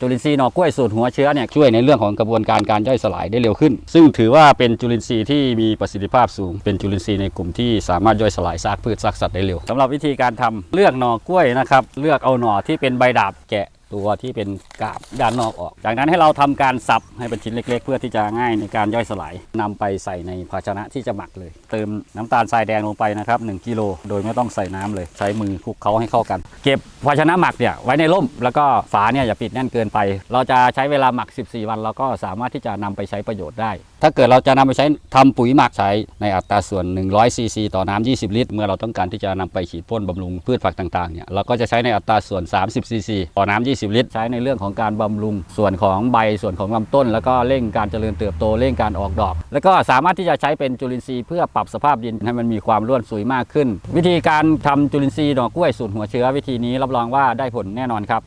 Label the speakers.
Speaker 1: จุลินทรีย์หน่อกล้วยสูตรหัวเชื้อเนี่ยช่วยในเรื่องของกระบวนการการย่อยสลายได้เร็วขึ้น ซึ่งถือว่าเป็นจุลินทรีย์ที่มีประสิทธิภาพสูง เป็นจุลินทรีย์ในกลุ่มที่สามารถย่อยสลายซากพืชซากสัตว์ได้เร็วสำหรับวิธีการทำเลือกหน่อกล้วยนะครับเลือกเอาหน่อที่เป็นใบดาบแกะ ตัวที่เป็นกาบด้านนอกออก จากนั้นให้เราทำการสับให้เป็นชิ้นเล็ก ๆ เพื่อที่จะง่ายในการย่อยสลายนำไปใส่ในภาชนะที่จะหมักเลย เติมน้ำตาลทรายแดงลงไปนะครับ1กิโลโดยไม่ต้องใส่น้ำเลย ใช้มือคลุกเคล้าให้เข้ากัน เก็บภาชนะหมักเนี่ยไว้ในร่ม แล้วก็ฝาเนี่ยอย่าปิดแน่นเกินไป เราจะใช้เวลาหมัก 14 วันเราก็สามารถที่จะนำไปใช้ประโยชน์ได้ ถ้าเกิดเราจะนำไปใช้ทำปุ๋ยหมักใช้ในอัตราส่วน100ซีซีต่อน้ำ20 ลิตร เมื่อเราต้องการที่จะนำไปฉีดพ่นบำรุงพืชผักต่างๆเนี่ยเราก็จะใช้ในอัตราส่วน 30ซีซีต่อน้ำ20ลิตร ใช้ในเรื่องของการบำรุง ส่วนของใบส่วนของลำต้น แล้วก็เร่งการเจริญเติบโตเร่งการออกดอก แล้วก็สามารถที่จะใช้เป็นจุลินทรีย์เพื่อปรับสภาพดินให้มันมีความร่วนสุยมากขึ้น วิธีการทำจุลินทรีย์ดอกกล้วยสูตรหัวเชื้อวิธีนี้รับรองว่าได้ผลแน่นอนครับ